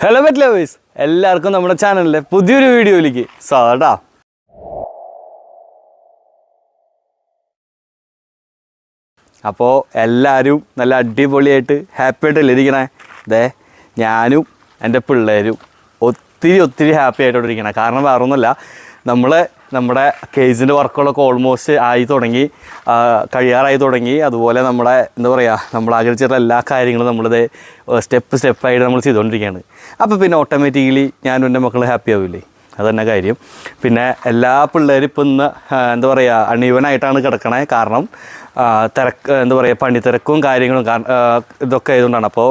Hello bet lovers എല്ലാവർക്കും നമ്മുടെ ചാനലിലെ പുതിയൊരു വീഡിയോയിലേക്ക് സാടാ അപ്പോൾ എല്ലാവരും നല്ല അടിപൊളിയായിട്ട് ഹാപ്പി ആയിട്ടല്ലേ ഇരിക്കണേ? ദേ ഞാനും എന്റെ പിള്ളേരും ഒത്തിരി ഒത്തിരി ഹാപ്പി ആയിട്ടോടെ ഇരിക്കണേ. കാരണം വേറെ ഒന്നുമല്ല നമ്മൾ നമ്മുടെ കേസിന്റെ വർക്കുകളൊക്കെ ഓൾമോസ്റ്റ് ആയി തുടങ്ങി കഴിയാറായി തുടങ്ങി. അതുപോലെ നമ്മുടെ എന്താ പറയുക നമ്മൾ ആഗ്രഹിച്ചിട്ടുള്ള എല്ലാ കാര്യങ്ങളും നമ്മളിത് സ്റ്റെപ്പ് സ്റ്റെപ്പായിട്ട് നമ്മൾ ചെയ്തുകൊണ്ടിരിക്കുകയാണ്. അപ്പോൾ പിന്നെ ഓട്ടോമാറ്റിക്കലി ഞാനും എന്റെ മക്കൾ ഹാപ്പി ആവില്ലേ അതന്നെ കാര്യം. പിന്നെ എല്ലാ പിള്ളേരും ഇപ്പം ഇന്ന് എന്താ പറയുക അണീവനായിട്ടാണ് കിടക്കണേ. കാരണം തിരക്ക് എന്താ പറയുക പണിത്തിരക്കും കാര്യങ്ങളും ഇതൊക്കെ ആയതുകൊണ്ടാണ്. അപ്പോൾ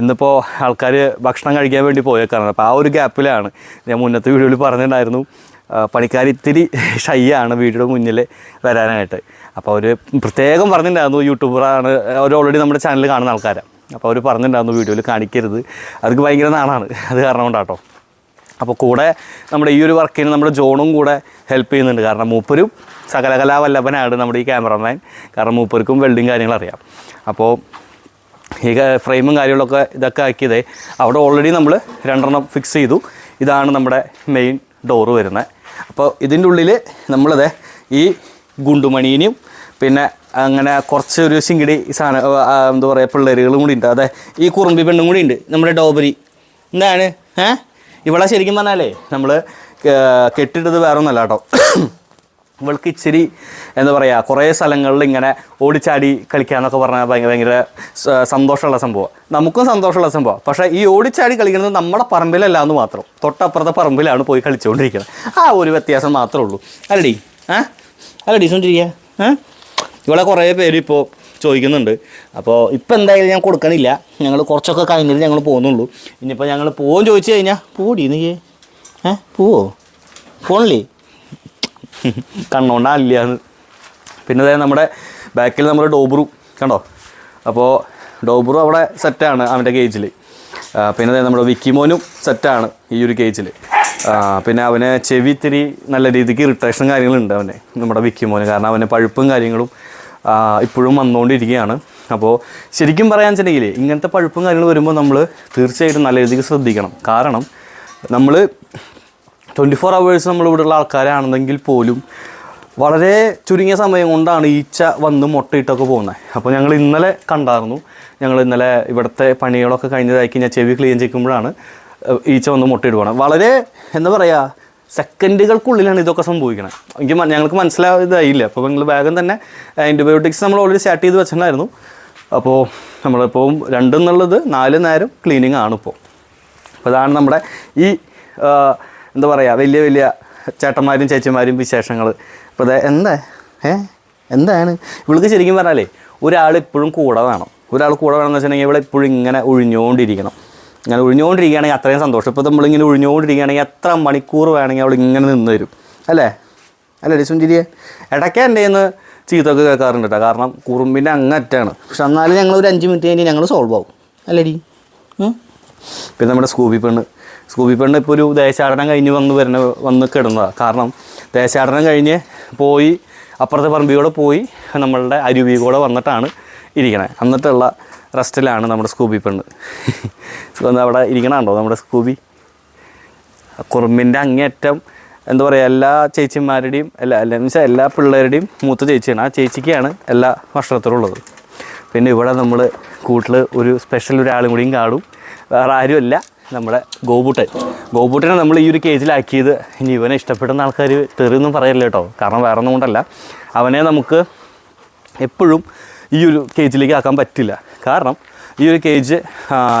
ഇന്നിപ്പോൾ ആൾക്കാർ ഭക്ഷണം കഴിക്കാൻ വേണ്ടി പോയേക്കാറുണ്ട് അപ്പോൾ ആ ഒരു ഗ്യാപ്പിലാണ് ഞാൻ മുന്നത്തെ വീഡിയോയിൽ പറഞ്ഞിട്ടുണ്ടായിരുന്നു. പണിക്കാർ ഇത്തിരി ഷൈയാണ് വീടിന്റെ മുന്നിൽ വരാനായിട്ട്. അപ്പോൾ അവർ പ്രത്യേകം പറഞ്ഞിട്ടുണ്ടായിരുന്നു യൂട്യൂബറാണ് അവർ ഓൾറെഡി നമ്മുടെ ചാനൽ കാണുന്ന ആൾക്കാരാണ് അപ്പോൾ അവർ പറഞ്ഞിട്ടുണ്ടായിരുന്നു വീഡിയോയിൽ കാണിക്കരുത്. അതൊക്കെ ഭയങ്കര നാണാണ്. അത് കാരണം കൊണ്ടാട്ടോ. അപ്പോൾ കൂടെ നമ്മുടെ ഈ ഒരു വർക്കിന് നമ്മുടെ ജോണും കൂടെ ഹെൽപ്പ് ചെയ്യുന്നുണ്ട്. കാരണം മൂപ്പരും സകലകലാവല്ലഭനാണ് നമ്മുടെ ഈ ക്യാമറമാൻ കാരണം മൂപ്പർക്കും വെൽഡിങ് കാര്യങ്ങൾ അറിയാം. അപ്പോൾ ഈ ഫ്രെയിമും കാര്യങ്ങളൊക്കെ ഇതൊക്കെ ആക്കിയതേ അവിടെ ഓൾറെഡി നമ്മൾ രണ്ടെണ്ണം ഫിക്സ് ചെയ്തു. ഇതാണ് നമ്മുടെ മെയിൻ ഡോറ് വരുന്നത്. അപ്പോൾ ഇതിന്റെ ഉള്ളിൽ നമ്മളത് ഈ ഗുണ്ടുമണീനെയും പിന്നെ അങ്ങനെ കുറച്ച് ഒരു സിങ്കിടി സാധനം എന്താ പറയുക പിള്ളേരുകളും കൂടി ഉണ്ട്. അതെ ഈ കുറുമ്പി പെണ്ണും കൂടി ഉണ്ട് നമ്മുടെ ഡോബരി. എന്താണ്? ഏ? ഇവളെ ശരിക്കും പറഞ്ഞാലേ നമ്മൾ കെട്ടിട്ടത് വേറെ ഒന്നല്ല കേട്ടോ. ഇവൾക്ക് ഇച്ചിരി എന്താ പറയുക കുറേ സ്ഥലങ്ങളിൽ ഇങ്ങനെ ഓടിച്ചാടി കളിക്കുക എന്നൊക്കെ പറഞ്ഞാൽ ഭയങ്കര ഭയങ്കര സന്തോഷമുള്ള സംഭവം. നമുക്കും സന്തോഷമുള്ള സംഭവം. പക്ഷേ ഈ ഓടിച്ചാടി കളിക്കുന്നത് നമ്മുടെ പറമ്പിലല്ല എന്ന് മാത്രം. തൊട്ടപ്പുറത്തെ പറമ്പിലാണ് പോയി കളിച്ചുകൊണ്ടിരിക്കുന്നത് ആ ഒരു വ്യത്യാസം മാത്രമേ ഉള്ളൂ. അല്ലടി ഏ? അല്ലടി സുണ്ടിരിക്കുക ഏ? ഇവിടെ കുറേ പേര് ഇപ്പോൾ ചോദിക്കുന്നുണ്ട്. അപ്പോൾ ഇപ്പം എന്തായാലും ഞാൻ കൊടുക്കണില്ല. ഞങ്ങൾ കുറച്ചൊക്കെ കഴിഞ്ഞിട്ട് ഞങ്ങൾ പോകുന്നുള്ളൂ. ഇനിയിപ്പോൾ ഞങ്ങൾ പോവും ചോദിച്ചു കഴിഞ്ഞാൽ പോടി നീ ഏ? പോവോ? പോണില്ലേ? കണ്ണോണ്ടാല്ലിയാന്ന് പിന്നെ അതായത് നമ്മുടെ ബാക്കിൽ നമ്മൾ ഡോബ്രു കണ്ടോ? അപ്പോൾ ഡോബ്രു അവിടെ സെറ്റാണ് അവന്റെ കേജിൽ പിന്നെ അതായത് നമ്മുടെ വിക്കിമോനും സെറ്റാണ് ഈ ഒരു കേജിൽ പിന്നെ അവന് ചെവി ഇത്തിരി നല്ല രീതിക്ക് ഇറിറ്റേഷൻ കാര്യങ്ങളുണ്ട് അവന് നമ്മുടെ വിക്കിമോന് കാരണം അവന് പഴുപ്പും കാര്യങ്ങളും ഇപ്പോഴും വന്നുകൊണ്ടിരിക്കുകയാണ് അപ്പോൾ ശരിക്കും പറയാൻ വെച്ചിട്ടുണ്ടെങ്കിൽ ഇങ്ങനത്തെ പഴുപ്പും കാര്യങ്ങളും വരുമ്പോൾ നമ്മൾ തീർച്ചയായിട്ടും നല്ല രീതിക്ക് ശ്രദ്ധിക്കണം. കാരണം നമ്മൾ ട്വന്റി ഫോർ അവേഴ്സ് നമ്മളിവിടെയുള്ള ആൾക്കാരാണെന്നെങ്കിൽ പോലും വളരെ ചുരുങ്ങിയ സമയം കൊണ്ടാണ് ഈച്ച വന്ന് മുട്ടയിട്ടൊക്കെ പോകുന്നത്. അപ്പോൾ ഞങ്ങൾ ഇന്നലെ കണ്ടായിരുന്നു. ഞങ്ങൾ ഇന്നലെ ഇവിടുത്തെ പണികളൊക്കെ കഴിഞ്ഞതാക്കി ഞാൻ ചെവി ക്ലീൻ ചെയ്യുമ്പോഴാണ് ഈച്ച വന്ന് മുട്ടയിടുവാണ് വളരെ എന്താ പറയുക സെക്കൻഡുകൾക്കുള്ളിലാണ് ഇതൊക്കെ സംഭവിക്കുന്നത് എനിക്ക് ഞങ്ങൾക്ക് മനസ്സിലായതായില്ല. അപ്പോൾ നിങ്ങൾ വേഗം തന്നെ ആന്റിബയോട്ടിക്സ് നമ്മൾ ഓൾറെഡി സ്റ്റാർട്ട് ചെയ്ത് വെച്ചിട്ടുണ്ടായിരുന്നു. അപ്പോൾ നമ്മളിപ്പോൾ രണ്ടെന്നുള്ളത് നാല് നേരം ക്ലീനിങ് ആണ് ഇപ്പോൾ. അപ്പോൾ അതാണ് നമ്മുടെ ഈ എന്താ പറയുക വലിയ വലിയ ചേട്ടന്മാരും ചേച്ചിമാരും വിശേഷങ്ങൾ ഇപ്പോൾ അതെ എന്താ? ഏ? എന്താണ്? ഇവൾക്ക് ശരിക്കും പറഞ്ഞാലേ ഒരാൾ ഇപ്പോഴും കൂടെ വേണം. ഒരാൾ കൂടെ വേണമെന്ന് വെച്ചിട്ടുണ്ടെങ്കിൽ ഇവിടെ ഇപ്പോഴും ഇങ്ങനെ ഒഴിഞ്ഞുകൊണ്ടിരിക്കണം ഇങ്ങനെ ഒഴിഞ്ഞുകൊണ്ടിരിക്കുകയാണെങ്കിൽ അത്രയും സന്തോഷം. ഇപ്പോൾ നമ്മളിങ്ങനെ ഒഴിഞ്ഞുകൊണ്ടിരിക്കുകയാണെങ്കിൽ എത്ര മണിക്കൂർ വേണമെങ്കിൽ അവൾ ഇങ്ങനെ നിന്ന് തരും. അല്ലേ? അല്ലേ സുഞ്ചിരിയെ ഇടയ്ക്ക് എന്റെ നിന്ന് ചീത്തൊക്കെ കേൾക്കാറുണ്ട് കേട്ടോ. കാരണം കുറുമ്പിന്റെ അങ്ങറ്റാണ് പക്ഷെ എന്നാലും ഞങ്ങൾ ഒരു അഞ്ച് മിനിറ്റ് കഴിഞ്ഞ് ഞങ്ങൾ സോൾവ് ആവും. അല്ലേ ഡി പിന്നെ നമ്മുടെ സ്കൂബി പെണ്ണ്. സ്കൂബി പെണ്ണ് ഇപ്പോൾ ഒരു ദേശാടനം കഴിഞ്ഞ് വന്ന് വരുന്ന വന്ന് കിടന്നതാണ് കാരണം ദേശാടനം കഴിഞ്ഞ് പോയി അപ്പുറത്തെ പറമ്പിലൂടെ പോയി നമ്മളുടെ അരുവി കൂടെ വന്നിട്ടാണ് ഇരിക്കണേ. എന്നിട്ടുള്ള റെസ്റ്റിലാണ് നമ്മുടെ സ്കൂബി പെണ്ണ്. അവിടെ ഇരിക്കണുണ്ടോ നമ്മുടെ സ്കൂബി. കുറുമ്പിന്റെ അങ്ങേയറ്റം എന്താ പറയുക എല്ലാ ചേച്ചിമാരുടെയും എല്ലാ എല്ലാ വെച്ചാൽ എല്ലാ പിള്ളേരുടെയും മൂത്ത ചേച്ചിയാണ്. ആ ചേച്ചിക്കാണ് എല്ലാ ഭക്ഷണത്തിലുള്ളത് പിന്നെ ഇവിടെ നമ്മൾ കൂട്ടിൽ ഒരു സ്പെഷ്യൽ ഒരാളും കൂടിയും കാണും. വേറെ ആരുമല്ല. നമ്മുടെ ഗോപൂട്ടൻ. ഗോപൂട്ടനെ നമ്മൾ ഈ ഒരു കേജിലാക്കിയത് ഇനി ഇവനെ ഇഷ്ടപ്പെടുന്ന ആൾക്കാർ തെറിയൊന്നും പറയല്ല കേട്ടോ. കാരണം വേറെ ഒന്നും കൊണ്ടല്ല. അവനെ നമുക്ക് എപ്പോഴും ഈ ഒരു കേജിലേക്ക് ആക്കാൻ പറ്റില്ല. കാരണം ഈ ഒരു കേജ്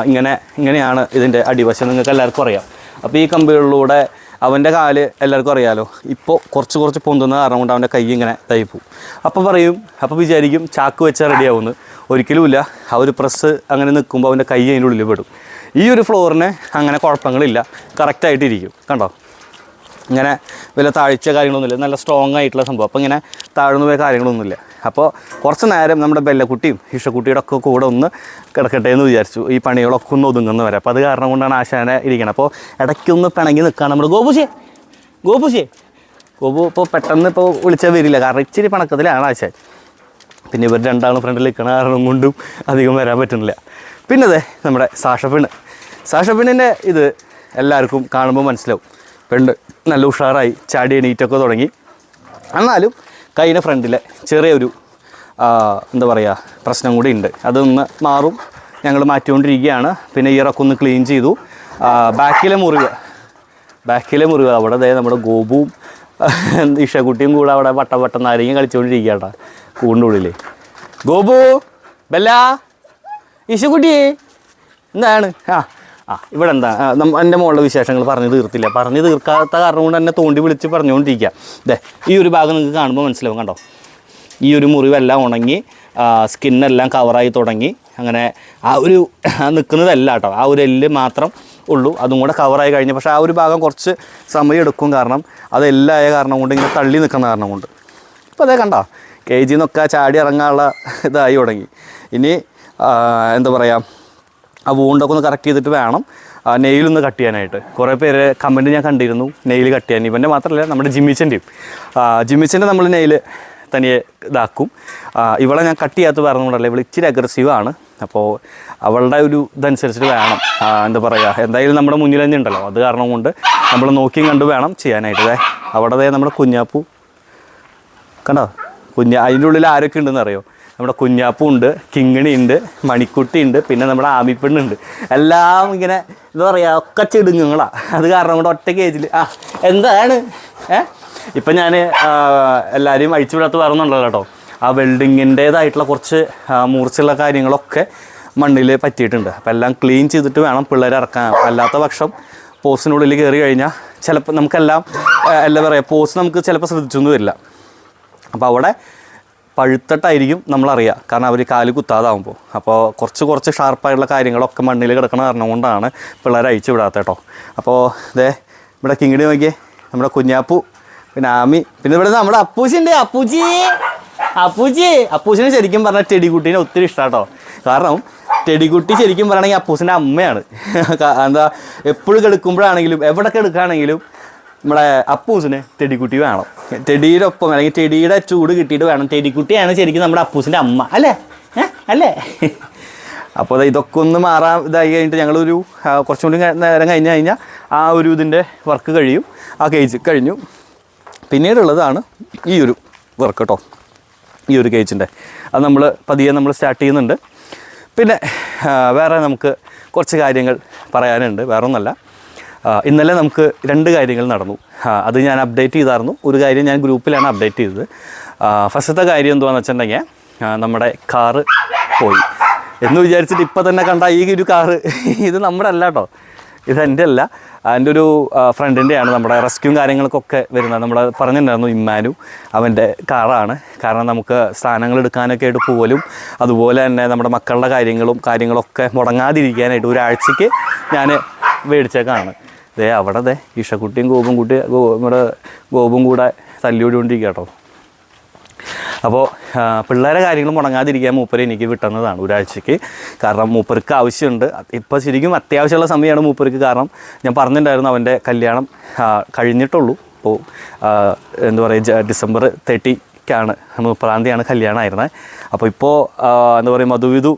ഇങ്ങനെ ഇങ്ങനെയാണ് ഇതിന്റെ അടിവശം നിങ്ങൾക്ക് എല്ലാവർക്കും അറിയാം. അപ്പോൾ ഈ കമ്പികളിലൂടെ അവന്റെ കാൽ എല്ലാവർക്കും അറിയാലോ. ഇപ്പോൾ കുറച്ച് കുറച്ച് പൊന്തുന്ന കാരണം കൊണ്ട് അവന്റെ കൈ ഇങ്ങനെ തയ്പ്പു അപ്പോൾ പറയും അപ്പോൾ വിചാരിക്കും ചാക്ക് വെച്ചാൽ റെഡിയാവുമെന്ന് ഒരിക്കലുമില്ല ആ ഒരു പ്രസ് അങ്ങനെ നിൽക്കുമ്പോൾ അവന്റെ കൈ അതിന്റെ ഉള്ളിൽ പെടും. ഈ ഒരു ഫ്ലോറിന് അങ്ങനെ കുഴപ്പങ്ങളില്ല. കറക്റ്റായിട്ടിരിക്കും കണ്ടോ? ഇങ്ങനെ വലിയ താഴ്ച കാര്യങ്ങളൊന്നുമില്ല. നല്ല സ്ട്രോങ് ആയിട്ടുള്ള സംഭവം. അപ്പോൾ ഇങ്ങനെ താഴ്ന്നു പോയ കാര്യങ്ങളൊന്നുമില്ല. അപ്പോൾ കുറച്ച് നേരം നമ്മുടെ ബെല്ലക്കുട്ടിയും ഇഷക്കുട്ടിയുടെ ഒക്കെ കൂടെ ഒന്ന് കിടക്കട്ടെ എന്ന് വിചാരിച്ചു. ഈ പണികളൊക്കെ ഒന്ന് ഒതുങ്ങുന്ന വരെ. അപ്പോൾ അത് കാരണം കൊണ്ടാണ് ആശാനെ ഇരിക്കണം അപ്പോൾ ഇടയ്ക്കൊന്ന് പിണങ്ങി നിൽക്കുക നമ്മൾ ഗോപുശേ ഗോപുശേ ഗോപു ഇപ്പോൾ പെട്ടെന്ന് ഇപ്പോൾ വിളിച്ചാൽ വരില്ല. കാരണം ഇച്ചിരി പണക്കത്തിലാണ് ആശാൻ. പിന്നെ ഇവർ രണ്ടാളും ഫ്രണ്ടിൽ നിൽക്കണ കാരണം കൊണ്ടും അധികം വരാൻ പറ്റുന്നില്ല. പിന്നെ അതെ നമ്മുടെ സാഷപ്പിണ് സാഷപ്പിണിന്റെ ഇത് എല്ലാവർക്കും കാണുമ്പോൾ മനസ്സിലാവും. പെണ്ണ് നല്ല ഉഷാറായി ചാടി എണീറ്റൊക്കെ തുടങ്ങി. എന്നാലും കൈയിന്റെ ഫ്രണ്ടിലെ ചെറിയൊരു എന്താ പറയുക പ്രശ്നം കൂടി ഉണ്ട്. അതൊന്ന് മാറും. ഞങ്ങൾ മാറ്റിക്കൊണ്ടിരിക്കുകയാണ്. പിന്നെ ഇറക്കൊന്ന് ക്ലീൻ ചെയ്തു. ബാക്കിലെ മുറിവ് ബാക്കിലെ മുറിവ് അവിടെ അതായത് നമ്മുടെ ഗോപുവും ഇഷക്കുട്ടിയും കൂടെ അവിടെ വട്ടം വട്ടം നാരങ്ങ കളിച്ചുകൊണ്ടിരിക്കുകയാണ്. കൂടിന്റെ ഉള്ളിൽ ഗോപു ബല്ല ഇഷക്കുട്ടി എന്താണ്? ആ ആ ഇവിടെ എന്താ എന്റെ മോളുടെ വിശേഷങ്ങൾ പറഞ്ഞു തീർത്തില്ല. പറഞ്ഞു തീർക്കാത്ത കാരണം കൊണ്ട് എന്നെ തോണ്ടി വിളിച്ച് പറഞ്ഞുകൊണ്ടിരിക്കുക ദേ ഈ ഒരു ഭാഗം നിങ്ങൾക്ക് കാണുമ്പോൾ മനസ്സിലാവും കണ്ടോ? ഈ ഒരു മുറിവെല്ലാം ഉണങ്ങി സ്കിന്നെല്ലാം കവറായി തുടങ്ങി. അങ്ങനെ ആ ഒരു നിൽക്കുന്നതല്ല കേട്ടോ. ആ ഒരു എല്ല് മാത്രം ഉള്ളൂ. അതും കൂടെ കവറായി കഴിഞ്ഞു. പക്ഷേ ആ ഒരു ഭാഗം കുറച്ച് സമയം എടുക്കും കാരണം അത് എല്ലായ കാരണം കൊണ്ട് ഇങ്ങനെ തള്ളി നിൽക്കുന്ന കാരണം കൊണ്ട്. ഇപ്പോൾ അതേ കണ്ടോ? കെ ജി നിന്നൊക്കെ ചാടി ഇറങ്ങാനുള്ള ഇതായി തുടങ്ങി. ഇനി എന്താ പറയുക ആ വൂണ്ടൊക്കെ ഒന്ന് കറക്റ്റ് ചെയ്തിട്ട് വേണം. നെയിലൊന്ന് കട്ട് ചെയ്യാനായിട്ട്. കുറേ പേര് കമന്റ് ഞാൻ കണ്ടിരുന്നു നെയിൽ കട്ട് ചെയ്യാൻ. ഇവന്റെ മാത്രമല്ല നമ്മുടെ ജിമ്മിച്ചന്റെയും ജിമ്മിച്ചന്റെ നമ്മൾ നെയിൽ തനിയെ ഇതാക്കും. ഇവളെ ഞാൻ കട്ട് ചെയ്യാത്ത പറഞ്ഞുകൊണ്ടല്ല ഇവൾ ഇച്ചിരി അഗ്രസീവാണ് അപ്പോൾ അവളുടെ ഒരു ഇതനുസരിച്ചിട്ട് വേണം. എന്താ പറയുക എന്തായാലും നമ്മുടെ മുന്നിൽ തന്നെ ഉണ്ടല്ലോ. അത് കാരണം കൊണ്ട് നമ്മൾ നോക്കിയും കണ്ട് വേണം ചെയ്യാനായിട്ട്. ദേ അവിടെ നമ്മുടെ കുഞ്ഞാപ്പൂ. കണ്ടോ? കുഞ്ഞ അതിന്റെ ഉള്ളിൽ ആരൊക്കെ ഉണ്ടെന്ന് അറിയോ? നമ്മുടെ കുഞ്ഞാപ്പും ഉണ്ട് കിങ്ങിണി ഉണ്ട് മണിക്കുട്ടി ഉണ്ട് പിന്നെ നമ്മുടെ ആമിപ്പെണ്ണുണ്ട് എല്ലാം ഇങ്ങനെ എന്താ പറയുക ഒക്കെ ചെടുങ്ങുങ്ങളാണ് അത് കാരണം കൊണ്ട് ഒറ്റ കേജിൽ ആ എന്താണ്? ഏ? ഇപ്പം ഞാൻ എല്ലാവരെയും അഴിച്ചു വിടാത്ത വേറൊന്നുണ്ടല്ലോ കേട്ടോ. ആ വെൽഡിങ്ങിന്റേതായിട്ടുള്ള കുറച്ച് മൂർച്ചയുള്ള കാര്യങ്ങളൊക്കെ മണ്ണിൽ പറ്റിയിട്ടുണ്ട്. അപ്പം എല്ലാം ക്ലീൻ ചെയ്തിട്ട് വേണം പിള്ളേരെ ഇറക്കാൻ. അല്ലാത്ത പക്ഷം പോസ്റ്റിനുള്ളിൽ കയറി കഴിഞ്ഞാൽ ചിലപ്പോൾ നമുക്കെല്ലാം എന്താ പറയുക പോസ്റ്റ് നമുക്ക് ചിലപ്പോൾ ശ്രദ്ധിച്ചൊന്നും വരില്ല. അപ്പോൾ അവിടെ പഴുത്തിട്ടായിരിക്കും നമ്മളറിയുക കാരണം അവർ കാൽ കുത്താതാവുമ്പോൾ അപ്പോൾ കുറച്ച് കുറച്ച് ഷാർപ്പായിട്ടുള്ള കാര്യങ്ങളൊക്കെ മണ്ണിൽ കിടക്കണ കാരണം കൊണ്ടാണ് പിള്ളേർ അഴിച്ചു വിടാത്ത കേട്ടോ. അപ്പോൾ ഇതേ ഇവിടെ കിങ്ങിടി നോക്കിയേ. നമ്മുടെ കുഞ്ഞാപ്പു പിന്നെ ആമി പിന്നെ ഇവിടെ നമ്മുടെ അപ്പൂച്ചി ഉണ്ട് അപ്പൂച്ചി അപ്പൂച്ചി. അപ്പൂച്ചിനെ ശരിക്കും പറഞ്ഞാൽ ചെടികുട്ടീനെ ഒത്തിരി ഇഷ്ടമാട്ടോ കാരണം ചെടികുട്ടി ശരിക്കും പറയുകയാണെങ്കിൽ അപ്പൂസിന്റെ അമ്മയാണ്. എന്താ എപ്പോഴും കെടുക്കുമ്പോഴാണെങ്കിലും എവിടെ കെടുക്കുകയാണെങ്കിലും നമ്മുടെ അപ്പൂസിന് ടെടിക്കുട്ടി വേണം. ടെടിയുടെ ഒപ്പം അല്ലെങ്കിൽ ടെടിയുടെ ചൂട് കിട്ടിയിട്ട് വേണം. ടെടിക്കുട്ടിയാണ് ശരിക്കും നമ്മുടെ അപ്പൂസിന്റെ അമ്മ. അല്ലേ? അല്ലേ? അപ്പോൾ ഇതൊക്കെ ഒന്ന് മാറാൻ ഇതായി കഴിഞ്ഞിട്ട് ഞങ്ങളൊരു കുറച്ചും കൂടി നേരം കഴിഞ്ഞ് കഴിഞ്ഞാൽ ആ ഒരു ഇതിന്റെ വർക്ക് കഴിയും. ആ കേജ് കഴിഞ്ഞു. പിന്നീടുള്ളതാണ് ഈ ഒരു വർക്ക് കേട്ടോ ഈ ഒരു കേജിന്റെ അത് നമ്മൾ പതിയെ നമ്മൾ സ്റ്റാർട്ട് ചെയ്യുന്നുണ്ട്. പിന്നെ വേറെ നമുക്ക് കുറച്ച് കാര്യങ്ങൾ പറയാനുണ്ട്. വേറെ ഒന്നല്ല ഇന്നലെ നമുക്ക് രണ്ട് കാര്യങ്ങൾ നടന്നു. അത് ഞാൻ അപ്ഡേറ്റ് ചെയ്തായിരുന്നു. ഒരു കാര്യം ഞാൻ ഗ്രൂപ്പിലാണ് അപ്ഡേറ്റ് ചെയ്തത്. ഫസ്റ്റത്തെ കാര്യം എന്തുവാന്ന് വെച്ചിട്ടുണ്ടെങ്കിൽ നമ്മുടെ കാറ് പോയി. എന്ന് വിചാരിച്ചിട്ട് ഇപ്പം തന്നെ കണ്ട ഈ ഒരു കാറ്. ഇത് നമ്മുടെ അല്ല കേട്ടോ ഇത് എന്റെ അല്ല എന്റെ ഒരു ഫ്രണ്ടിന്റെയാണ് നമ്മുടെ റെസ്ക്യൂ കാര്യങ്ങൾക്കൊക്കെ വരുന്നത്. നമ്മൾ പറഞ്ഞിട്ടുണ്ടായിരുന്നു ഇമ്മാനു. അവന്റെ കാറാണ്. കാരണം നമുക്ക് സ്ഥാനങ്ങൾ എടുക്കാനൊക്കെ ആയിട്ട് പോലും അതുപോലെ തന്നെ നമ്മുടെ മക്കളുടെ കാര്യങ്ങളും കാര്യങ്ങളൊക്കെ മുടങ്ങാതിരിക്കാനായിട്ട് ഒരാഴ്ചയ്ക്ക് ഞാൻ മേടിച്ചേക്കാണ്. ദേ അവിടെ ദേ ഇഷക്കുട്ടിയും ഗോപും കുട്ടി നമ്മുടെ ഗോപും കൂടെ തല്ലിയോടിക്കൊണ്ടിരിക്കുക കേട്ടോ. അപ്പോൾ പിള്ളേരെ കാര്യങ്ങൾ മുടങ്ങാതിരിക്കാൻ മൂപ്പര് എനിക്ക് വിട്ടുന്നതാണ് ഒരാഴ്ചയ്ക്ക് കാരണം മൂപ്പർക്ക് ആവശ്യമുണ്ട്. ഇപ്പോൾ ശരിക്കും അത്യാവശ്യമുള്ള സമയമാണ് മൂപ്പർക്ക്. കാരണം ഞാൻ പറഞ്ഞിട്ടുണ്ടായിരുന്നു അവന്റെ കല്യാണം കഴിഞ്ഞിട്ടുള്ളൂ. ഇപ്പോൾ എന്താ പറയുക ഡിസംബർ തേർട്ടിക്കാണ് മുപ്പതാം തീയതിയാണ് കല്യാണമായിരുന്നത് അപ്പോൾ ഇപ്പോൾ എന്താ പറയുക മധുവിധു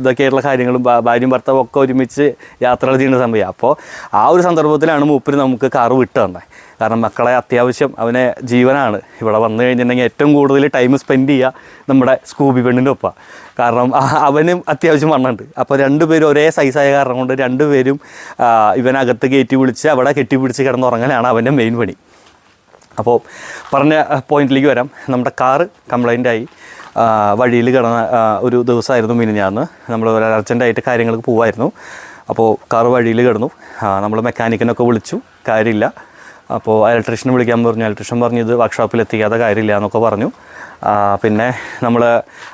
ഇതൊക്കെയുള്ള കാര്യങ്ങളും ഭാര്യയും ഭർത്താവും ഒക്കെ ഒരുമിച്ച് യാത്രകൾ ചെയ്യുന്ന സമയം. അപ്പോൾ ആ ഒരു സന്ദർഭത്തിലാണ് മൂപ്പര് നമുക്ക് കാറ് വിട്ടു തന്നെ കാരണം മക്കളെ അത്യാവശ്യം അവനെ ജീവനാണ്. ഇവിടെ വന്നു കഴിഞ്ഞിട്ടുണ്ടെങ്കിൽ ഏറ്റവും കൂടുതൽ ടൈം സ്പെൻഡ് ചെയ്യുക നമ്മുടെ സ്കൂബി പെണ്ണിന്റെ ഒപ്പം. കാരണം അവനും അത്യാവശ്യം വണ്ണുണ്ട് അപ്പോൾ രണ്ടുപേരും ഒരേ സൈസായ കാരണം കൊണ്ട് രണ്ടുപേരും ഇവനകത്ത് കയറ്റി വിളിച്ച് അവിടെ കെട്ടിപ്പിടിച്ച് കിടന്നുറങ്ങലാണ് അവന്റെ മെയിൻ പണി. അപ്പോൾ പറഞ്ഞ പോയിന്റിലേക്ക് വരാം. നമ്മുടെ കാറ് കംപ്ലൈന്റായി വഴിയിൽ കിടന്ന ഒരു ദിവസമായിരുന്നു മിനിഞ്ഞാന്ന്. നമ്മൾ അർജന്റായിട്ട് കാര്യങ്ങൾക്ക് പോവായിരുന്നു. അപ്പോൾ കാറ് വഴിയിൽ കിടന്നു. നമ്മൾ മെക്കാനിക്കിനൊക്കെ വിളിച്ചു. കാര്യമില്ല. അപ്പോൾ ഇലക്ട്രീഷ്യനെ വിളിക്കാൻ പറഞ്ഞു. ഇലക്ട്രീഷ്യൻ പറഞ്ഞു ഇത് വർക്ക്ഷോപ്പിൽ എത്തിക്കാതെ കാര്യമില്ല എന്നൊക്കെ പറഞ്ഞു. പിന്നെ നമ്മൾ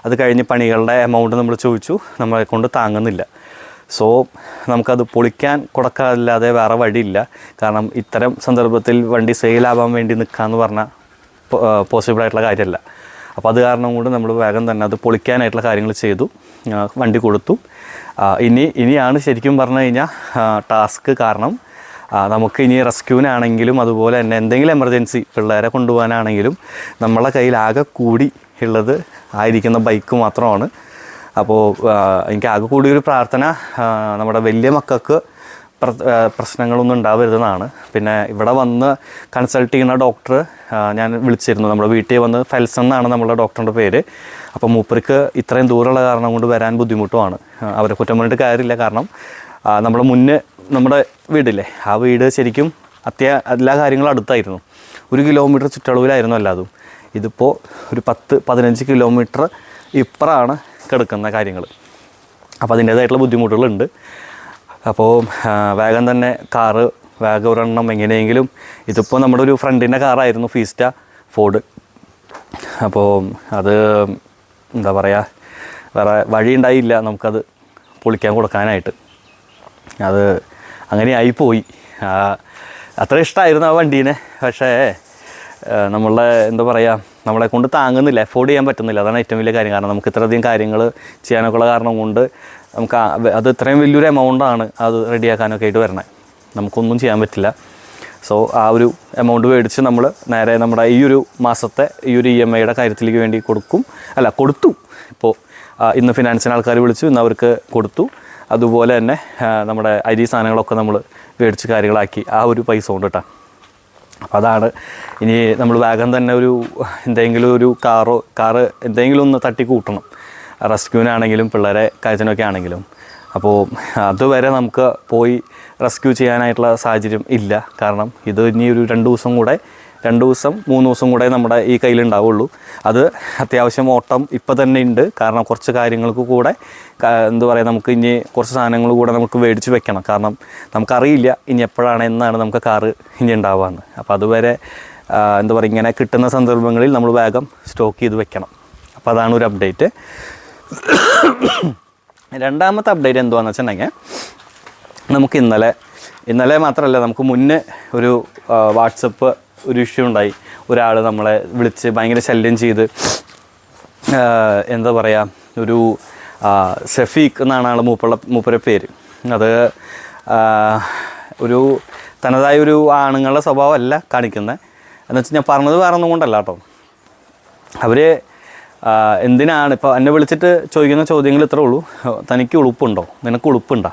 അത് കഴിഞ്ഞ് പണികളുടെ എമൗണ്ട് നമ്മൾ ചോദിച്ചു. നമ്മളെ കൊണ്ട് താങ്ങുന്നില്ല. സോ നമുക്കത് പൊളിക്കാൻ കൊടുക്കാതില്ലാതെ വേറെ വഴിയില്ല. കാരണം ഇത്തരം സന്ദർഭത്തിൽ വണ്ടി സെയിലാവാൻ വേണ്ടി നിൽക്കാന്ന് പറഞ്ഞാൽ പോസിബിൾ ആയിട്ടുള്ള കാര്യമല്ല അപ്പോൾ അത് കാരണം കൊണ്ട് നമ്മൾ വേഗം തന്നെ അത് പൊളിക്കാനായിട്ടുള്ള കാര്യങ്ങൾ ചെയ്തു. വണ്ടി കൊടുത്തു. ഇനി ഇനിയാണ് ശരിക്കും പറഞ്ഞു കഴിഞ്ഞാൽ ടാസ്ക് കാരണം നമുക്ക് ഇനി റെസ്ക്യൂവിനാണെങ്കിലും അതുപോലെ തന്നെ എന്തെങ്കിലും എമർജൻസി പിള്ളേരെ കൊണ്ടുപോകാനാണെങ്കിലും നമ്മളെ കയ്യിൽ ആകെ കൂടി ഉള്ളത് ആയിരിക്കുന്ന ബൈക്ക് മാത്രമാണ്. അപ്പോൾ എനിക്ക് ആകെ കൂടി ഒരു പ്രാർത്ഥന നമ്മുടെ വലിയ മക്കൾക്ക് പ്രശ്നങ്ങളൊന്നും ഉണ്ടാവരുതെന്നാണ്. പിന്നെ ഇവിടെ വന്ന് കൺസൾട്ട് ചെയ്യുന്ന ഡോക്ടർ ഞാൻ വിളിച്ചിരുന്നു. നമ്മുടെ വീട്ടിൽ വന്ന് ഫെൽസൺ എന്നാണ് നമ്മുടെ ഡോക്ടറിന്റെ പേര്. അപ്പോൾ മൂപ്പർക്ക് ഇത്രയും ദൂരമുള്ള കാരണം കൊണ്ട് വരാൻ ബുദ്ധിമുട്ടുമാണ്. അവരെ കുറ്റം പറഞ്ഞിട്ട് കാര്യമില്ല. കാരണം നമ്മുടെ മുന്നേ നമ്മുടെ വീടില്ലേ ആ വീട് ശരിക്കും അത്യ എല്ലാ കാര്യങ്ങളും അടുത്തായിരുന്നു. ഒരു കിലോമീറ്റർ ചുറ്റളവിലായിരുന്നു എല്ലാതും. ഇതിപ്പോൾ ഒരു പത്ത് പതിനഞ്ച് കിലോമീറ്റർ ഇപ്പുറമാണ് കിടക്കുന്ന കാര്യങ്ങൾ അപ്പോൾ അതിന്റേതായിട്ടുള്ള ബുദ്ധിമുട്ടുകളുണ്ട്. അപ്പോൾ വേഗം തന്നെ കാറ് വേഗം ഒരെണ്ണം എങ്ങനെയെങ്കിലും ഇതിപ്പോൾ നമ്മുടെ ഒരു ഫ്രണ്ടിന്റെ കാറായിരുന്നു ഫീസ്റ്റ ഫോർഡ്. അപ്പോൾ അത് എന്താ പറയുക വേറെ വഴി ഉണ്ടായില്ല നമുക്കത് പൊളിക്കാൻ കൊടുക്കാനായിട്ട്. അത് അങ്ങനെ ആയിപ്പോയി. അത്ര ഇഷ്ടമായിരുന്നു ആ വണ്ടീനെ. പക്ഷേ നമ്മളുടെ നമ്മളെ എന്താ പറയുക നമ്മളെ കൊണ്ട് താങ്ങുന്നില്ല എഫോർഡ് ചെയ്യാൻ പറ്റുന്നില്ല. അതാണ് ഏറ്റവും വലിയ കാര്യം. കാരണം നമുക്ക് ഇത്രയധികം കാര്യങ്ങൾ ചെയ്യാനൊക്കെയുള്ള കാരണം കൊണ്ട് നമുക്ക് അത് ഇത്രയും വലിയൊരു എമൗണ്ടാണ് അത് റെഡിയാക്കാനൊക്കെ ആയിട്ട് വരണേ. നമുക്കൊന്നും ചെയ്യാൻ പറ്റില്ല. സോ ആ ഒരു എമൗണ്ട് മേടിച്ച് നമ്മൾ നേരെ നമ്മുടെ ഈ ഒരു മാസത്തെ ഈ ഒരു ഇ എം ഐയുടെ കാര്യത്തിലേക്ക് വേണ്ടി കൊടുക്കും. അല്ല കൊടുത്തു. ഇപ്പോൾ ഇന്ന് ഫിനാൻസിന് ആൾക്കാർ വിളിച്ചു ഇന്ന് അവർക്ക് കൊടുത്തു. അതുപോലെ തന്നെ നമ്മുടെ അരി സാധനങ്ങളൊക്കെ നമ്മൾ മേടിച്ച് കാര്യങ്ങളാക്കി ആ ഒരു പൈസ കൊണ്ട് കേട്ടോ അപ്പോൾ അതാണ്. ഇനി നമ്മൾ വേഗം തന്നെ ഒരു എന്തെങ്കിലും ഒരു കാറോ കാറ് എന്തെങ്കിലും ഒന്ന് തട്ടി കൂട്ടണം റെസ്ക്യൂവിനാണെങ്കിലും പിള്ളേരെ കയറ്റനൊക്കെ ആണെങ്കിലും. അപ്പോൾ അതുവരെ നമുക്ക് പോയി റെസ്ക്യൂ ചെയ്യാനായിട്ടുള്ള സാഹചര്യം ഇല്ല. കാരണം ഇത് ഇനി ഒരു രണ്ട് ദിവസം കൂടെ രണ്ട് ദിവസം മൂന്ന് ദിവസം കൂടെ നമ്മുടെ ഈ കയ്യിലുണ്ടാവുള്ളൂ. അത് അത്യാവശ്യം ഓട്ടം ഇപ്പം തന്നെ ഉണ്ട്. കാരണം കുറച്ച് കാര്യങ്ങൾക്ക് കൂടെ എന്താ പറയുക നമുക്ക് ഇനി കുറച്ച് സാധനങ്ങൾ കൂടെ നമുക്ക് മേടിച്ച് വെക്കണം. കാരണം നമുക്കറിയില്ല ഇനി എപ്പോഴാണ് എന്നാണ് നമുക്ക് കാറ് ഇനി ഉണ്ടാവുകയെന്ന് അപ്പോൾ അതുവരെ എന്താ പറയുക ഇങ്ങനെ കിട്ടുന്ന സന്ദർഭങ്ങളിൽ നമ്മൾ വേഗം സ്റ്റോക്ക് ചെയ്ത് വെക്കണം. അപ്പോൾ അതാണ് ഒരു അപ്ഡേറ്റ്. രണ്ടാമത്തെ അപ്ഡേറ്റ് എന്തുവാന്ന് വെച്ചിട്ടുണ്ടെങ്കിൽ നമുക്ക് ഇന്നലെ ഇന്നലെ മാത്രമല്ല നമുക്ക് മുന്നേ ഒരു വാട്സപ്പ് ഒരു ഇഷ്യൂ ഉണ്ടായി. ഒരാൾ നമ്മളെ വിളിച്ച് ഭയങ്കര ശല്യം ചെയ്ത് എന്താ പറയുക ഒരു ഷഫീഖ് എന്നാണ് ആൾ മൂപ്പുള്ള മൂപ്പരുടെ പേര്. അത് ഒരു തനതായ ഒരു ആണുങ്ങളുടെ സ്വഭാവമല്ല കാണിക്കുന്നത് എന്ന് വെച്ചാൽ ഞാൻ പറഞ്ഞത് വേറെ ഒന്നും കൊണ്ടല്ല കേട്ടോ. അവർ എന്തിനാണ് ഇപ്പോൾ എന്നെ വിളിച്ചിട്ട് ചോദിക്കുന്ന ചോദ്യങ്ങൾ ഇത്രേ ഉള്ളൂ. തനിക്ക് ഉളുപ്പുണ്ടോ? നിനക്ക് ഉളുപ്പുണ്ടോ?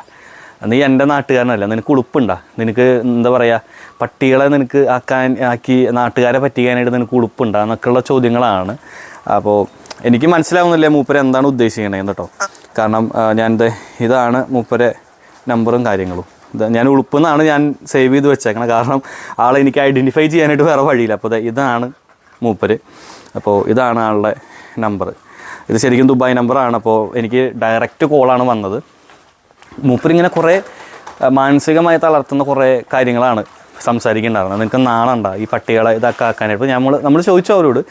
നീ എന്റെ നാട്ടുകാരനല്ല നിനക്ക് ഉളുപ്പുണ്ടാ. നിനക്ക് എന്താ പറയുക പട്ടികളെ നിനക്ക് ആക്കാൻ ആക്കി നാട്ടുകാരെ പറ്റിക്കാനായിട്ട് നിനക്ക് ഉളുപ്പുണ്ടാ എന്നൊക്കെയുള്ള ചോദ്യങ്ങളാണ്. അപ്പോൾ എനിക്ക് മനസ്സിലാവുന്നില്ല മൂപ്പര് എന്താണ് ഉദ്ദേശിക്കുന്നത് കേട്ടോ. കാരണം ഞാൻ ഇതാണ് മൂപ്പരെ നമ്പറും കാര്യങ്ങളും. ഞാൻ ഉളുപ്പെന്നാണ് ഞാൻ സേവ് ചെയ്ത് വെച്ചേക്കണം. കാരണം ആളെ എനിക്ക് ഐഡന്റിഫൈ ചെയ്യാനായിട്ട് വേറെ വഴിയില്ല. അപ്പോൾ ഇതാണ് മൂപ്പര്. അപ്പോൾ ഇതാണ് ആളുടെ നമ്പർ ഇത് ശരിക്കും ദുബായ് നമ്പറാണ്. അപ്പോൾ എനിക്ക് ഡയറക്റ്റ് കോളാണ് വന്നത്. മൂപ്പരിങ്ങനെ കുറേ മാനസികമായി തളർത്തുന്ന കുറേ കാര്യങ്ങളാണ് സംസാരിക്കേണ്ടായിരുന്നത് നിങ്ങൾക്ക് നാണണ്ട ഈ പട്ടികളെ ഇതൊക്കെ ആക്കാനായിട്ട്. നമ്മൾ നമ്മൾ ചോദിച്ചു അവരോട്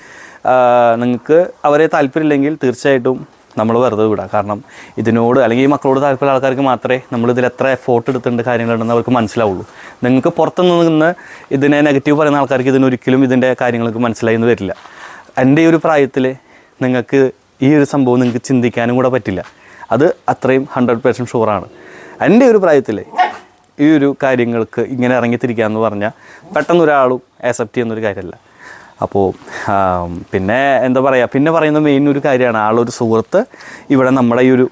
നിങ്ങൾക്ക് അവരെ താല്പര്യമില്ലെങ്കിൽ തീർച്ചയായിട്ടും നമ്മൾ വെറുതെ വിടാം. കാരണം ഇതിനോട് അല്ലെങ്കിൽ ഈ മക്കളോട് താല്പര്യമുള്ള ആൾക്കാർക്ക് മാത്രമേ നമ്മൾ എത്ര എഫോർട്ട് എടുത്തിട്ടുണ്ട് കാര്യങ്ങളുണ്ടെന്ന് അവർക്ക് മനസ്സിലാവുള്ളൂ. നിങ്ങൾക്ക് പുറത്തു നിന്ന് ഇതിനെ നെഗറ്റീവ് പറയുന്ന ആൾക്കാർക്ക് ഇതിനൊരിക്കലും ഇതിന്റെ കാര്യങ്ങൾക്ക് മനസ്സിലായി എന്ന് വരില്ല. എന്റെ ഈ ഒരു പ്രായത്തിൽ നിങ്ങൾക്ക് ഈ ഒരു സംഭവം നിങ്ങൾക്ക് ചിന്തിക്കാനും കൂടെ പറ്റില്ല. അത് അത്രയും ഹൺഡ്രഡ് പെർസെന്റ് ഷുവറാണ് എന്റെ ഒരു പ്രായത്തിൽ ഈ ഒരു കാര്യങ്ങൾക്ക് ഇങ്ങനെ ഇറങ്ങിത്തിരിക്കുക എന്ന് പറഞ്ഞാൽ പെട്ടെന്ന് ഒരാളും ആക്സെപ്റ്റ് ചെയ്യുന്നൊരു കാര്യമല്ല അപ്പോൾ പിന്നെ എന്താ പറയുക പിന്നെ പറയുന്ന മെയിൻ ഒരു കാര്യമാണ് ആളൊരു സുഹൃത്ത് ഇവിടെ നമ്മുടെ ഈ ഒരു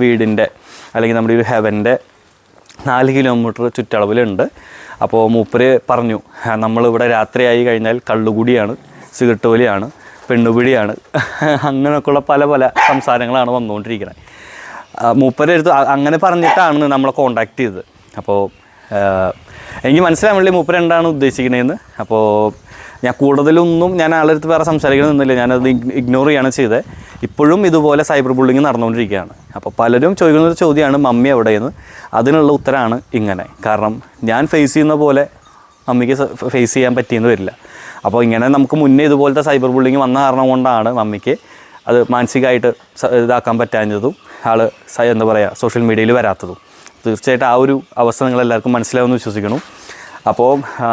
വീടിന്റെ അല്ലെങ്കിൽ നമ്മുടെ ഈ ഒരു ഹെവന്റെ നാല് കിലോമീറ്റർ ചുറ്റളവിലുണ്ട്. അപ്പോൾ മൂപ്പര് പറഞ്ഞു "ആ, നമ്മളിവിടെ രാത്രിയായി കഴിഞ്ഞാൽ കള്ളുകൂടിയാണ് സിഗരറ്റ് വലിയാണ് പെണ്ണുപിടിയാണ്. അങ്ങനെയൊക്കെയുള്ള പല പല സംസാരങ്ങളാണ് വന്നുകൊണ്ടിരിക്കുന്നത് മൂപ്പരെടുത്ത് മൂപ്പര് അങ്ങനെ പറഞ്ഞിട്ടാണ് നമ്മളെ കോണ്ടാക്ട് ചെയ്തത്. അപ്പോൾ എനിക്ക് മനസ്സിലാവില്ലേ മൂപ്പര് എന്താണ് ഉദ്ദേശിക്കുന്നതെന്ന് അപ്പോൾ ഞാൻ കൂടുതലൊന്നും ഞാൻ ആളുടെ അടുത്ത് വേറെ സംസാരിക്കണമെന്നില്ല ഞാനത് ഇഗ്നോർ ചെയ്യാണ് ചെയ്തത് ഇപ്പോഴും ഇതുപോലെ സൈബർ ബുള്ളിങ് നടന്നുകൊണ്ടിരിക്കുകയാണ്. അപ്പോൾ പലരും ചോദിക്കുന്ന ഒരു ചോദ്യമാണ് മമ്മി എവിടെയെന്ന്? അതിനുള്ള ഉത്തരമാണ് ഇങ്ങനെ. കാരണം ഞാൻ ഫേസ് ചെയ്യുന്ന പോലെ മമ്മിക്ക് ഫേസ് ചെയ്യാൻ പറ്റിയെന്ന് വരില്ല. അപ്പോൾ ഇങ്ങനെ നമുക്ക് മുന്നേ ഇതുപോലത്തെ സൈബർ ബുള്ളിങ് വന്ന കാരണം കൊണ്ടാണ് മമ്മിക്ക് അത് മാനസികമായിട്ട് ഇതാക്കാൻ പറ്റാഞ്ഞതും ആൾ എന്താ പറയുക സോഷ്യൽ മീഡിയയിൽ വരാത്തതും. തീർച്ചയായിട്ടും ആ ഒരു അവസ്ഥ നിങ്ങളെല്ലാവർക്കും മനസ്സിലാവുമെന്ന് വിശ്വസിക്കുന്നു. അപ്പോൾ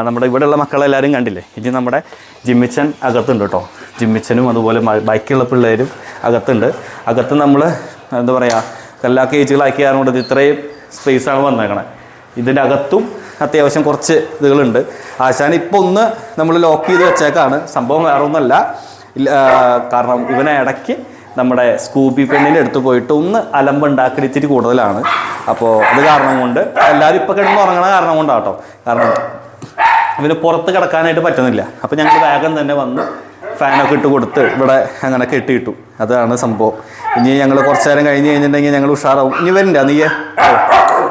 നമ്മുടെ ഇവിടെയുള്ള മക്കളെല്ലാവരും കണ്ടില്ലേ? ഇനി നമ്മുടെ ജിമ്മിച്ചൻ അകത്തുണ്ട് കേട്ടോ. ജിമ്മിച്ചനും അതുപോലെ ബാക്കിയുള്ള പിള്ളേരും അകത്തുണ്ട്. അകത്ത് നമ്മൾ എന്താ പറയുക എല്ലാ കേജുകളാക്കി കാരണം ഇത് ഇത്രയും സ്പേസാണ് വന്നേക്കണേ. ഇതിന്റെ അകത്തും അത്യാവശ്യം കുറച്ച് ഇതുകളുണ്ട്. ആശാൻ ഇപ്പോൾ ഒന്ന് നമ്മൾ ലോക്ക് ചെയ്ത് വെച്ചേക്കാണ്. സംഭവം വേറെ ആ, കാരണം ഇവനെ ഇടയ്ക്ക് നമ്മുടെ സ്കൂബി പെണ്ണിന്റെ അടുത്ത് പോയിട്ട് ഒന്ന് അലമ്പുണ്ടാക്കൽ ഇച്ചിരി കൂടുതലാണ്. അപ്പോൾ അത് കാരണം കൊണ്ട് എല്ലാവരും ഇപ്പോൾ കിടന്ന് ഉറങ്ങണ കാരണം കൊണ്ടാട്ടോ. കാരണം ഇവന് പുറത്ത് കിടക്കാനായിട്ട് പറ്റുന്നില്ല. അപ്പോൾ ഞങ്ങൾ വേഗം തന്നെ വന്ന് ഫാനൊക്കെ ഇട്ട് കൊടുത്ത് ഇവിടെ അങ്ങനെ കെട്ടിയിട്ടു. അതാണ് സംഭവം. ഇനി ഞങ്ങൾ കുറച്ച് നേരം കഴിഞ്ഞ് കഴിഞ്ഞിട്ടുണ്ടെങ്കിൽ ഞങ്ങൾ ഉഷാറാവും. ഇനി വരണ്ട നീയെ.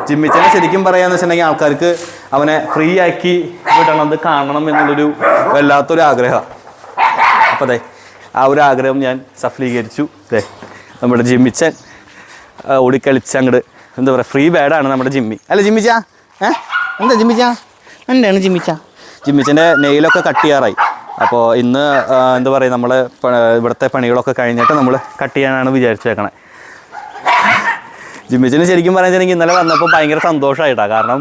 ജിമ്മിച്ചനെ ശരിക്കും പറയാന്ന് വെച്ചിട്ടുണ്ടെങ്കിൽ ആൾക്കാർക്ക് അവനെ ഫ്രീ ആക്കി വിടണത് കാണണം എന്നുള്ളൊരു വല്ലാത്തൊരു ആഗ്രഹമാണ് അപ്പോൾ അതെ ആ ഒരു ആഗ്രഹം ഞാൻ സഫലീകരിച്ചു. അതെ നമ്മുടെ ജിമ്മിച്ചൻ ഓടിക്കളിച്ച അങ്ങോട്ട് എന്താ പറയുക ഫ്രീ ബാഡാണ് നമ്മുടെ ജിമ്മി. അല്ല ജിമ്മിച്ച? ഏ? എന്താ ജിമ്മിച്ച? എന്താണ് ജിമ്മിച്ച? ജിമ്മിച്ചന്റെ നെയിലൊക്കെ കട്ട് ചെയ്യാറായി. അപ്പോൾ ഇന്ന് എന്താ പറയുക നമ്മൾ ഇവിടുത്തെ പണികളൊക്കെ കഴിഞ്ഞിട്ട് നമ്മൾ കട്ട് ചെയ്യാനാണ് വിചാരിച്ചേക്കണേ. ജിമ്മിച്ചിന് ശരിക്കും പറയാന്നുവെച്ചിട്ടുണ്ടെങ്കിൽ ഇന്നലെ വന്നപ്പോൾ ഭയങ്കര സന്തോഷമായിട്ടാണ് കാരണം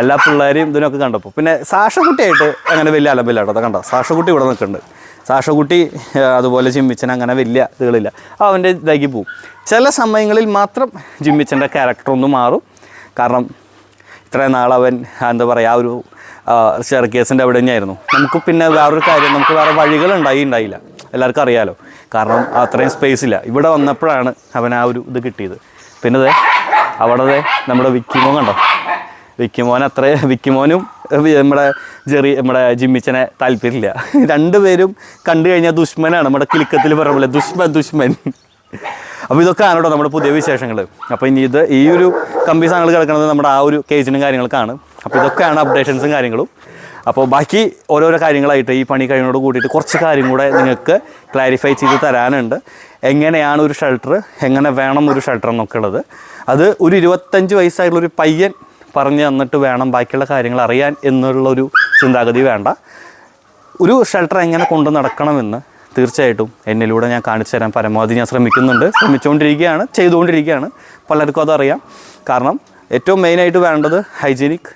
എല്ലാ പിള്ളേരെയും ഇതിനൊക്കെ കണ്ടപ്പോൾ. പിന്നെ സാഷക്കുട്ടിയായിട്ട് അങ്ങനെ വലിയ അലമ്പില്ലാട്ടോ. കണ്ടോ സാഷക്കുട്ടി ഇവിടെ നിൽക്കുന്നുണ്ട്. സാഷക്കുട്ടി അതുപോലെ ജിമ്മിച്ചൻ അങ്ങനെ വലിയ ഇതുകളില്ല. അവന്റെ ഇതാക്കി പോവും. ചില സമയങ്ങളിൽ മാത്രം ജിമ്മിച്ചന്റെ ക്യാരക്ടർ ഒന്ന് മാറും. കാരണം ഇത്രയും നാൾ അവൻ എന്താ പറയുക ആ ഒരു ചെറുക്കേസിന്റെ അവിടെ തന്നെയായിരുന്നു. നമുക്ക് പിന്നെ വേറൊരു കാര്യം നമുക്ക് വേറെ വഴികൾ ഉണ്ടായി ഉണ്ടായില്ല. എല്ലാവർക്കും അറിയാലോ. കാരണം അത്രയും സ്പേസ് ഇല്ല. ഇവിടെ വന്നപ്പോഴാണ് അവൻ ആ ഒരു ഇത് കിട്ടിയത്. പിന്നെ ദേ അവിടെ നമ്മുടെ വിക്കിമോൻ കണ്ടോ? വിക്കിമോൻ അത്ര വിക്കിമോനും നമ്മുടെ ജെറി നമ്മുടെ ജിമ്മിച്ചനെ താല്പര്യമില്ല. രണ്ടുപേരും കണ്ടു കഴിഞ്ഞാൽ ദുഷ്മനാണ്. നമ്മുടെ കിലുക്കത്തിൽ പറഞ്ഞ പോലെ ദുഷ്മൻ ദുഷ്മൻ. അപ്പോൾ ഇതൊക്കെ ആണ് കേട്ടോ നമ്മുടെ പുതിയ വിശേഷങ്ങൾ. അപ്പോൾ ഇനി ഇത് ഈ ഒരു കമ്പി സാധനങ്ങൾ കിടക്കുന്നത് നമ്മുടെ ആ ഒരു കേജിനും കാര്യങ്ങൾക്കാണ്. അപ്പോൾ ഇതൊക്കെയാണ് അപ്ഡേഷൻസും കാര്യങ്ങളും. അപ്പോൾ ബാക്കി ഓരോരോ കാര്യങ്ങളായിട്ട് ഈ പണി കഴിയുന്നതോട് കൂടിയിട്ട് കുറച്ച് കാര്യം കൂടെ നിങ്ങൾക്ക് ക്ലാരിഫൈ ചെയ്ത് തരാനുണ്ട്. എങ്ങനെയാണ് ഒരു ഷെൽട്ടർ എങ്ങനെ വേണം ഒരു ഷെൽട്ടർ എന്നൊക്കെ ഉള്ളത്. അത് ഒരു ഇരുപത്തഞ്ച് വയസ്സായിട്ടുള്ള ഒരു പയ്യൻ പറഞ്ഞു തന്നിട്ട് വേണം ബാക്കിയുള്ള കാര്യങ്ങൾ അറിയാൻ എന്നുള്ളൊരു ചിന്താഗതി വേണ്ട. ഒരു ഷെൽട്ടർ എങ്ങനെ കൊണ്ടു നടക്കണമെന്ന് തീർച്ചയായിട്ടും എന്നിലൂടെ ഞാൻ കാണിച്ചു തരാൻ പരമാവധി ഞാൻ ശ്രമിക്കുന്നുണ്ട്. ശ്രമിച്ചുകൊണ്ടിരിക്കുകയാണ് ചെയ്തുകൊണ്ടിരിക്കുകയാണ്. പലർക്കും അതറിയാം. കാരണം ഏറ്റവും മെയിനായിട്ട് വേണ്ടത് ഹൈജീനിക്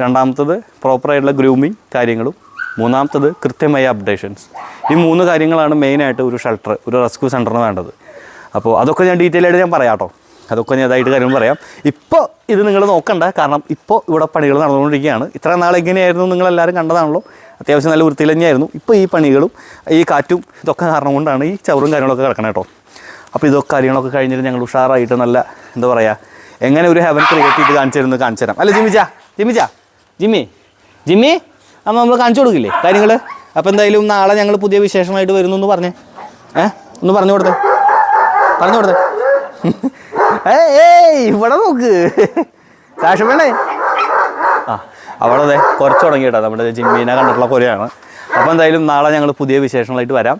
രണ്ടാമത്തത് പ്രോപ്പറായിട്ടുള്ള ഗ്രൂമിങ് കാര്യങ്ങളും മൂന്നാമത്തത് കൃത്യമായ അപ്ഡേഷൻസ് ഈ മൂന്ന് കാര്യങ്ങളാണ് മെയിനായിട്ട് ഒരു ഷെൽട്ടർ ഒരു റെസ്ക്യൂ സെന്ററിന് വേണ്ടത്. അപ്പോൾ അതൊക്കെ ഞാൻ ഡീറ്റെയിൽ ആയിട്ട് ഞാൻ പറയാം കേട്ടോ. അതൊക്കെ ഞാൻ ഇതായിട്ട് കാര്യം പറയാം. ഇപ്പോൾ ഇത് നിങ്ങൾ നോക്കണ്ട കാരണം ഇപ്പോൾ ഇവിടെ പണികൾ നടന്നുകൊണ്ടിരിക്കുകയാണ്. ഇത്ര നാൾ എങ്ങനെയായിരുന്നു നിങ്ങളെല്ലാവരും കണ്ടതാണല്ലോ. അത്യാവശ്യം നല്ല വൃത്തിയിൽ തന്നെയായിരുന്നു. ഇപ്പോൾ ഈ പണികളും ഈ കാറ്റും ഇതൊക്കെ കാരണം കൊണ്ടാണ് ഈ ചവറും കാര്യങ്ങളൊക്കെ കിടക്കണം കേട്ടോ. അപ്പോൾ ഇതൊക്കെ കാര്യങ്ങളൊക്കെ കഴിഞ്ഞിട്ട് ഞങ്ങൾ ഉഷാറായിട്ട് നല്ല എന്താ പറയുക എങ്ങനെ ഒരു ഹെവൻ ക്രിയേറ്റ് ചെയ്ത് കാണിച്ചു കാണിച്ചു തരാം. അല്ല ജിമ്മിച്ചാ ജിമ്മിച്ചാ ജിമ്മി? ജിമ്മി? അമ്മ നമ്മൾ കാണിച്ചു കൊടുക്കില്ലേ കാര്യങ്ങൾ അപ്പോൾ എന്തായാലും നാളെ ഞങ്ങൾ പുതിയ വിശേഷമായിട്ട് വരുന്നു എന്ന് പറഞ്ഞേ. ഏ? ഒന്ന് പറഞ്ഞു കൊടുത്തേ. പറഞ്ഞു കൊടുത്തേ. ഏയ് ഇവിടെ നോക്ക്. സാക്ഷ്യം വേണേ ആ അവിടെ അതെ കുറച്ച് തുടങ്ങി കേട്ടോ നമ്മുടെ ജിമ്മീനെ കണ്ടിട്ടുള്ള കുറയാണ് അപ്പോൾ എന്തായാലും നാളെ ഞങ്ങൾ പുതിയ വിശേഷങ്ങളായിട്ട് വരാം.